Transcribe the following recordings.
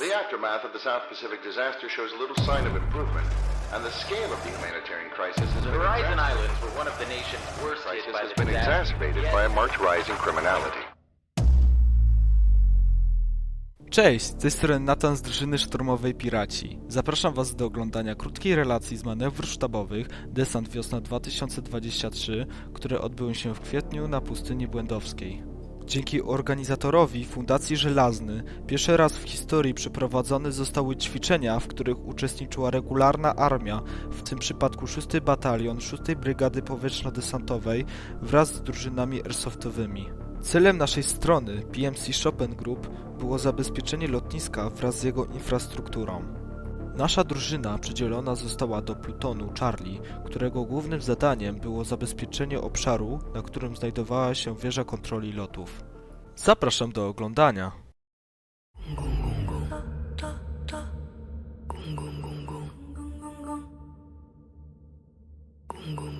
The aftermath of the South Pacific disaster shows little sign of improvement, and the scale of the humanitarian crisis has The been, Horizon Islands were one of the nation's worst hit crisis by has the been disaster. exacerbated by a marked rise in criminality. Cześć, z tej strony Natan z drużyny szturmowej Piraci. Zapraszam Was do oglądania krótkiej relacji z manewrów sztabowych Desant Wiosna 2023, które odbyły się w kwietniu na pustyni błędowskiej. Dzięki organizatorowi Fundacji Żelazny pierwszy raz w historii przeprowadzone zostały ćwiczenia, w których uczestniczyła regularna armia, w tym przypadku 6 Batalion 6 Brygady Powietrzno-Desantowej wraz z drużynami airsoftowymi. Celem naszej strony PMC Chopin Group było zabezpieczenie lotniska wraz z jego infrastrukturą. Nasza drużyna przydzielona została do plutonu Charlie, którego głównym zadaniem było zabezpieczenie obszaru, na którym znajdowała się wieża kontroli lotów. Zapraszam do oglądania. Gung, gung, gung.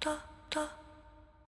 da da